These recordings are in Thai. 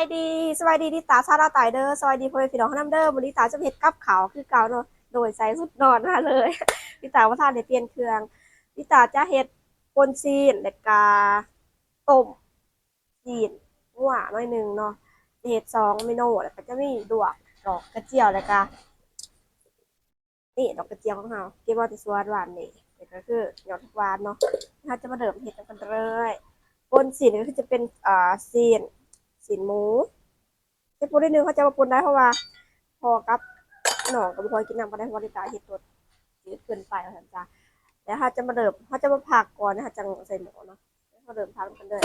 ายดีสบายดีดิตาซาดาตายเด้อสบายดีพ่อแม่พี่น้องน้ำเด้อวันนี้ตาจะเผ็ดกับเขาวคือเก่าเนาะโดยใส่สุดนอนมาเลยดิตาว่าทานได้เปลี่ยนเครื่องดิตาจะเฮ็ดปนซีนและกาต้มซีนหัวหน่อยหนึ่งเนาะเฮ็ดสองเมนูแล้วก็จะมีดวกดอกกระเจียวแล้วก็นี่ดอกกระเจียวของเราเก็บไว้ที่สวนหวานนี่นี่ก็คือยอดหวานเนาะเราจะมาเริ่มเฮ็ดกันเลยปนซีนก็คือจะเป็นอ่าซีน สินหมูเฮ็ดปูนิดนึงเขาจะมาปนได้เพราะว่า พอกับหนองกับพอยกินน้ำมาได้เพราะว่าในตาเฮ็ดตัวยืดเกินไปเอาสันจ้าแล้วเขาจะมาเดิมเขาจะมาผักก่อนนะคะจังใส่หมูเนาะแล้เขาเดิมผักกันเลย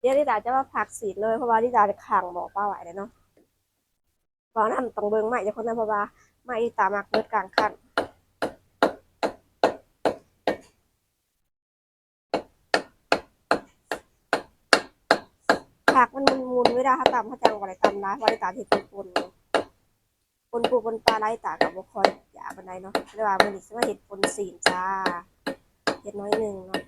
เดี๋ยวดิตาจะมาผักสีเลยเพราะว่าดิตาจะขังหมอป้าไหวเลยเนาะเพราะนั้นต้องเบิ่งใหม่จะคนนั้นเพราะว่าไม่ดิตามากเบิดกลางคัน ผักมันมุนๆเวลาเขาตำเขาจังอะไรตำนะว่าได้ตาเห็ดเป็นปนปนปูปนปลาไรตากับบุคอยอย่าบันไดเนาะเรียกว่ามันนี่สิว่าเห็ดปนสีนจ้าเห็ดน้อยหนึ่งเนาะ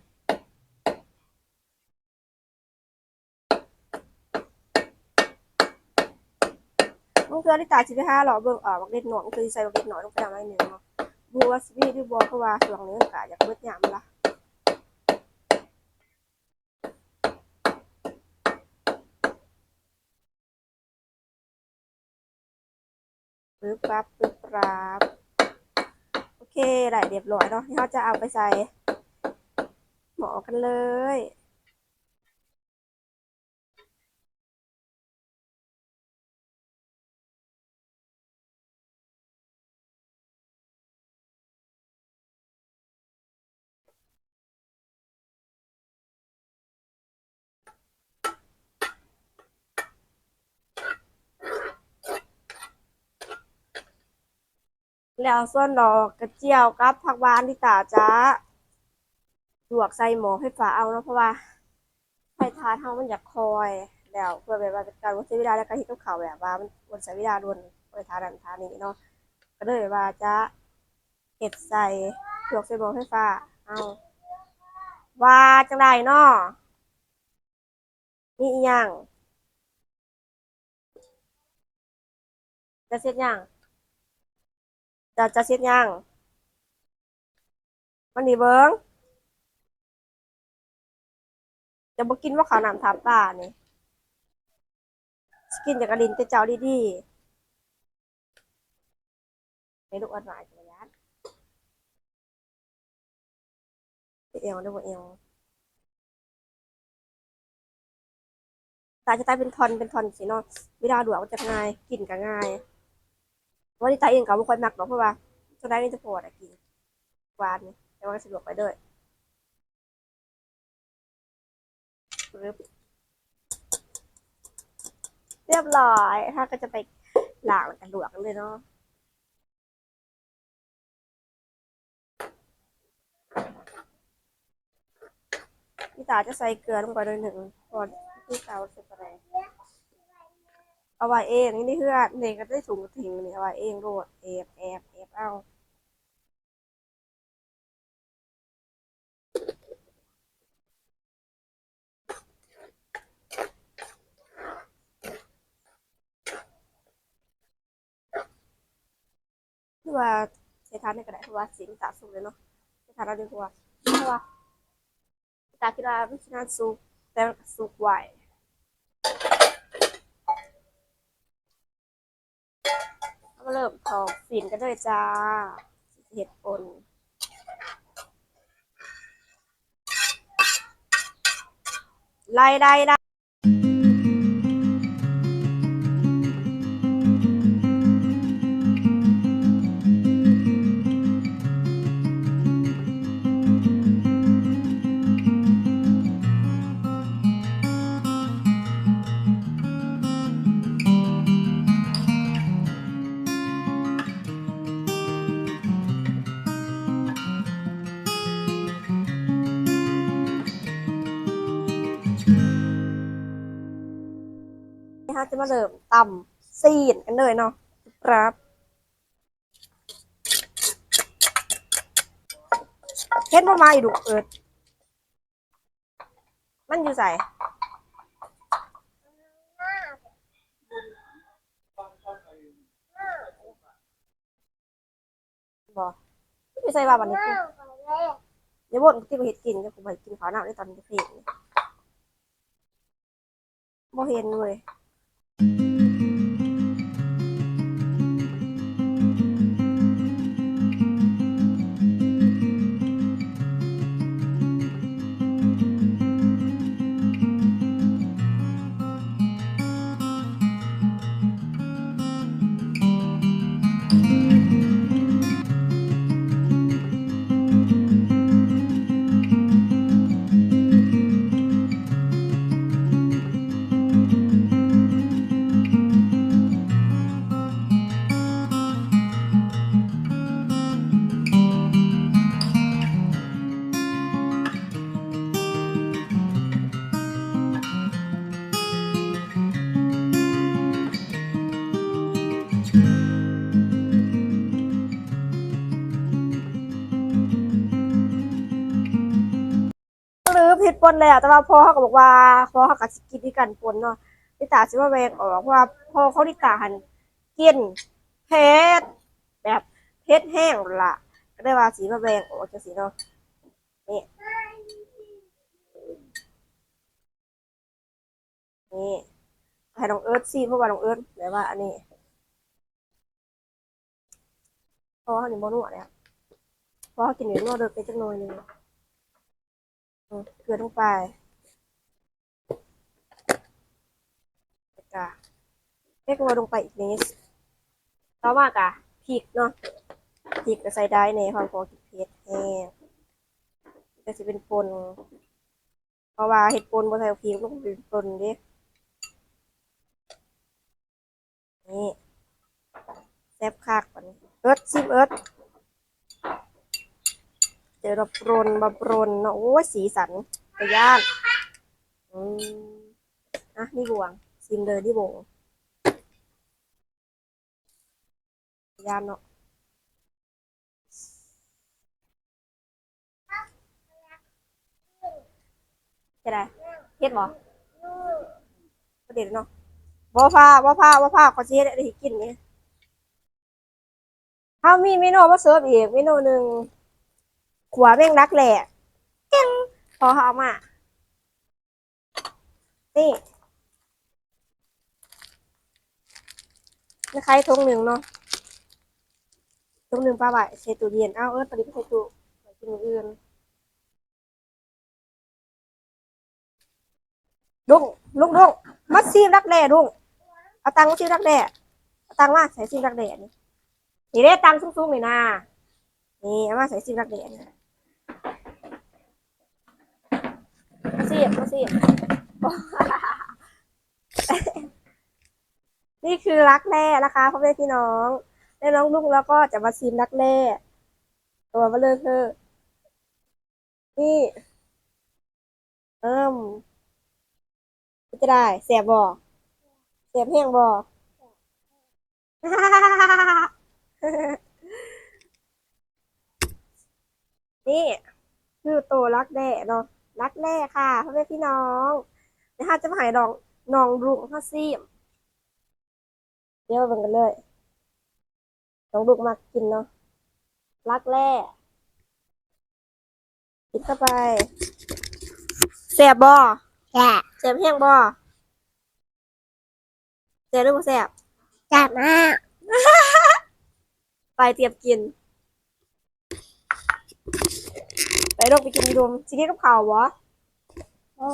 มันคือลิตาสิบห้าหรอเบิ่งออกบักเล็ดหน่อยมันคือใส่บักเล็ดหน่อยลงไปหน่อยหนึ่งเนาะบัวสิบีหรือบัวเพราว่าส่วนนี้กะอยากเบิดยามละ ปึ๊บปั๊บปึ๊บปั๊บโอเคได้เรียบร้อยเนาะที่เราจะเอาไปใส่หมอกันเลย แล้วส่วนดอกกระเจียวกับผักหวานที่ตาจะลวกใส่หมอให้ฝาเอาเนาะเพราะว่าไฟทานเฮามันอยากคอยแล้วเพื่อแบบว่าการวัดใช้เวลาและการที่ต้องเข่าแบบว่ามันวันใช้เวลาโดนไฟทานนั้นทานนี้เนาะก็เลยว่าจะเห็ดใส่ลวกใส่หมอไฟฟ้าเอาว่าจังไดเนาะมีอีหยังจะเสร็จยัง จะจะเช็ดยังมันนี่เบิ้งจะบ่กินว่าขาวนามถามตานี่สกินจากกระดินแต่เจ้าดีๆในลูกอันหมายจักรยานเอียงได้บ่เอียงตาจะตายเป็นทอนเป็นทอนสิเนาะเวลาดวกมันจะง่ายกินก็ง่าย ว่าที่ตาเองก็บ่ค่อยมักหรอกเพราะว่าสุดท้ายนี่จะปวดอะกินหวานนี่แต่ว่าสะดวกไปด้อปึ๊บเรียบร้อยถ้าก็จะไปล้างกันหลวกเลยเนาะพี่ตาจะใส่เกลือลงไปหน่อยหนึ่งก่อนที่เตาใส่ไป เอาไว้เองนี่เพื่อนนี่ก็ได้ถุงทิ้งนี่เอาไว้เองโรดแอบแอบแอบเอาคือว่าใช้ทานในกระดาษเพราะว่าสีมันสะสมเลยเนาะใช้ทานเราดีกว่าเพราะว่าตาคิดว่าไม่ใช่นาสุกแต่สุกไหว เอามาเริ่มทองสีนกันเลยจ้าเห็ดปนไล่ได้ได้าจะมาเริ่มตำซีนกันเลยเนาะครับเห็นว่ามาอีดุเอิดมันอยู่ใส่บออยู่ใส่ว่าวันนี้เดี๋ยวบ่นที่กูเห็ดกินเดี๋ยวกูกินข้าวหน้าได้ตอนเพีนงบ่เห็นเลย ห ปนแล้วแต่ว่าพ่อเขาก็บอกว่าพ่อเขาก็สิกินด้วยกันปนเนาะลิตาสิว่าแวงออกเพราะว่าพ่อเขาลิตาหันกินเผ็ดแบบเผ็ดแห้งละก็ได้ว่าสีมาแวงออกจังสีเนาะนี่นี่ให้น้องเอิร์ธซีเพราะว่าน้องเอิร์ธแบบว่า อันนี้เพราะว่าเขาหนีโมนัวเนี่ยพราะเขากินหนีโมนัวเดินไปจังหน่อยหนึง เกลือลงไปก็เล็กลงไปอีกนิดต่อมากะพริกเนาะพริกก็ใส่ได้ในความพอกินเผ็ดแห้งก็จะเป็นปนเพราะว่าเห็ดปนบ่ใส่พริกลงเป็นปนด้นี่แซ่บคักกว่านี้เอิร์ดซิมเอิร์ด เจอระปรนบะปรนเนาะโอ้ยสีสันกระย่านอืมอะนี่บวงซิมเลยนี่บวงกระย่านเนาะจะได้เฮ็ดบ่ประเด็นเนาะบ่พาบ่พาบ่พาขอสิเฮ็ดได้กินนี่เฮามีเมนูมาเสิร์ฟอีกเมนูหนึ่ง ขวาแม่งรักแหละเก่งพอเขาเอามานี่นะคะทงหนึ่งเนาะทงหนึ่งปลาใบใส่ตู้เย็นเอาเออตอนนี้ไปใส่ตู้ไปกินอย่างอื่นลุงลุงลุงมัดซีรักแร่ลุงเอาตังค์ซีรักแร่เอาตังค์มาใส่ซีรักแร่นี่นี่ได้ตังค์สูงๆเลยนะนี่เอามาใส่ซีรักแร่นี่ มาสิมาสินี่คือรักแร่นะคะพ่อแม่พี่น้องแม่น้องลุงแล้วก็จะมาชิมรักแร่ตัวมาเลยคือนี่เอิ่มจะได้เสียบบ่เสียบแห้งบ่นี่คือตัวรักแด้เนาะ รักแร่ค่ะพ่อแม่พี่น้องนะคะจะมาใหายน้องน้องรุ้งข้าวซีมเดี๋ยวมาเบิ่งกันเลยน้องรุ้งมากินเนาะรักแร่กินเข้าไปแซ่บบ่แซ่บแซ่บแห้งบ่แซ่บหรือบ่แซ่บแซ่บมาก ไปเตรียมกิน ไปลงไปกินดูมสิกินกับข้าวบ่โอ้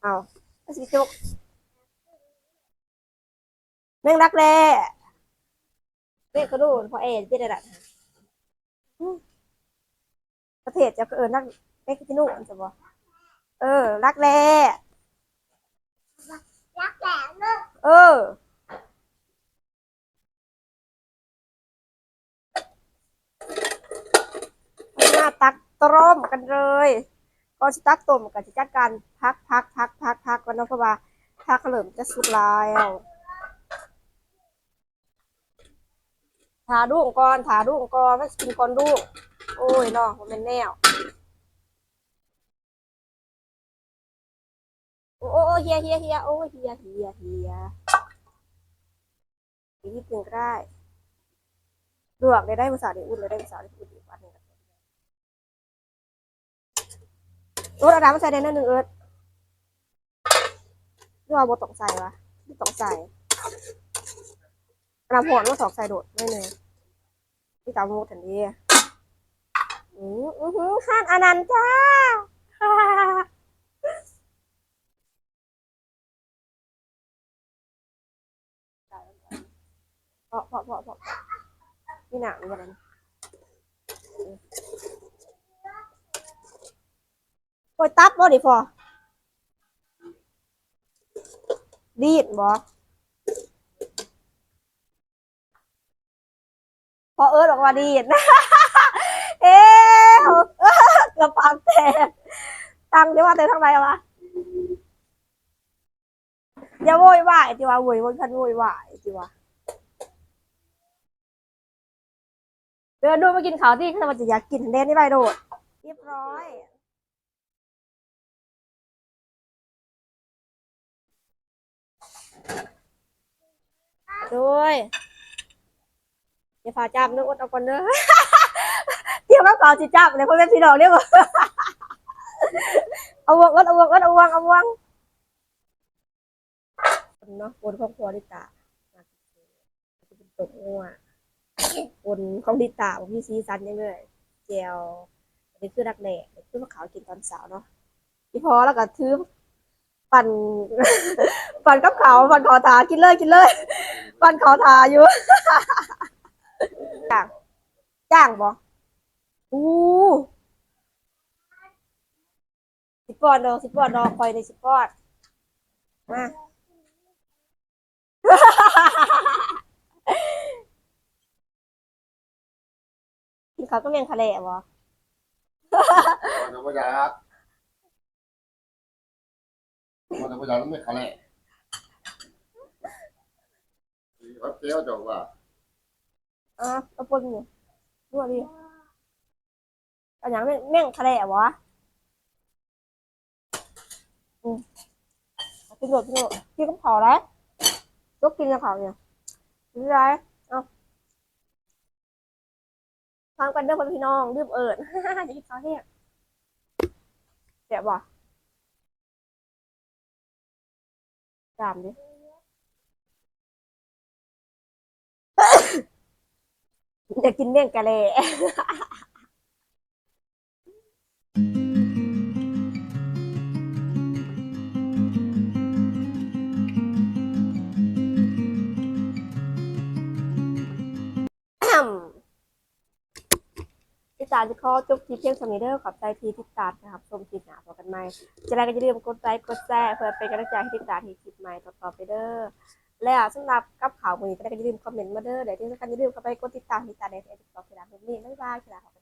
เอาสิจุกแม่งรักแร่เรียกกระดูนพอเอ็นเป็นอะไระอืมประเทศจะเอิญนักเล็กที่นู่นจะบ่เออ รักแร่รักแหลมเนอะเออหน้าตัก ต้มกันเลยก่อนสิตักต้มกันจะจัดการพักพักพักพักพักกันเนาะเพราะว่าถ้าเขลิมจะสุกแล้วถาดุ้งก่อนถาดุ้งก่อนไม่กินก่อนดุ้งโอ้ยเนาะมันเป็นแนวโอ้โอ้เฮียเฮียเฮียโอ้ยเฮียเฮียเฮียอีกนิดนึงก็ได้ลวกได้ได้ภาษาดีอุ่นเลยได้ภาษาดีอุ่น รสอะไรมาใส่ได้นั่นหนึ่งเอิร์ดนี่ว่าบต้องใส่วะไม่ต้องใส่น้ำหอนก็สองใส่โดดไม่เลยพี่ตามมูทันทีอืออือหือข้านอนันต์จ้าพาะเพาะเพาะเพาะนี่หนังกันนะ ยตับบ่ดิพอดีดบ่พอเอิร์ดออกมาดีดเอ๊ะกระปังแตกตังเดี๋ยวว่าแต่ทางไหนวะอย่าโวยวายจิวะโวยวายคันโวยวายจิวะเดินดูมากินข้าวที่ถ้ามันจะอยากกินเด่นนี่ไปโดดเรียบร้อย ด้วยอย่าพาจับนึกอดเอาก่อนเด้อเที่ยวกับเก่าจิจับเลยพ่อแม่พี่น้องเรียกว่าเอาวงอดเอาวงอดเอาวงเอาวงเนาะบนครอบครัวดิตาเป็นตกงัวคนของดิตาผมมีซีซันยังเลยเจลอันนี้คือรักแหล่คือมะขาวกินตอนเสาร์เนาะพี่พอแล้วก็ถือปั่น ปั่นกับเขาวปั่นขอทากินเลยกินเลยปั่นขอทาอยู่จ้างจ้างบ่อู้สิบปอนด์ดอกสิบปอนด์ดอกคอยในสิบปอนด์มากินข้าก็เมียงทะเลบ่มันก็อยากมันก็อยาไม่ขะแห ละเขาเจ้าจังว่า อะกระปุนอยู่ดูดิอันยังเมี่ยงเมี่งทะเลบ่อืมเอากินหมดกินหมดกินกับข้าวแล้วยกกินกับข้าเนี่ยกินอะไรเอาฟังกันเด้อพ่อพี่น้องดื่มเอิญ จะกินข้าวเนี่ยเสียบ่จามดิ อยากกินเมี่ยงกะเลติดตามจะขอจบทีเพียงสมิเดอร์ขอบใจทีติดตามนะครับชมคลิปหนาพอกันไหมจะได้ก็อย่าลืมกดไลค์กดแชร์เพื่อเป็นกำลังใจให้ติดตามทีคลิปใหม่ต่อๆไปเด้อ แล้วสำหรับกับข่าววันนี้ก็ได้ก็อย่าลืมคอมเมนต์มาเด้อเดี๋ยวที่สำคัญอย่าลืมเข้าไปกดติดตามติดตามในเฟซบุ๊กที่ร้านนี้บ๊ายบายที่ร้านขอบกันไหม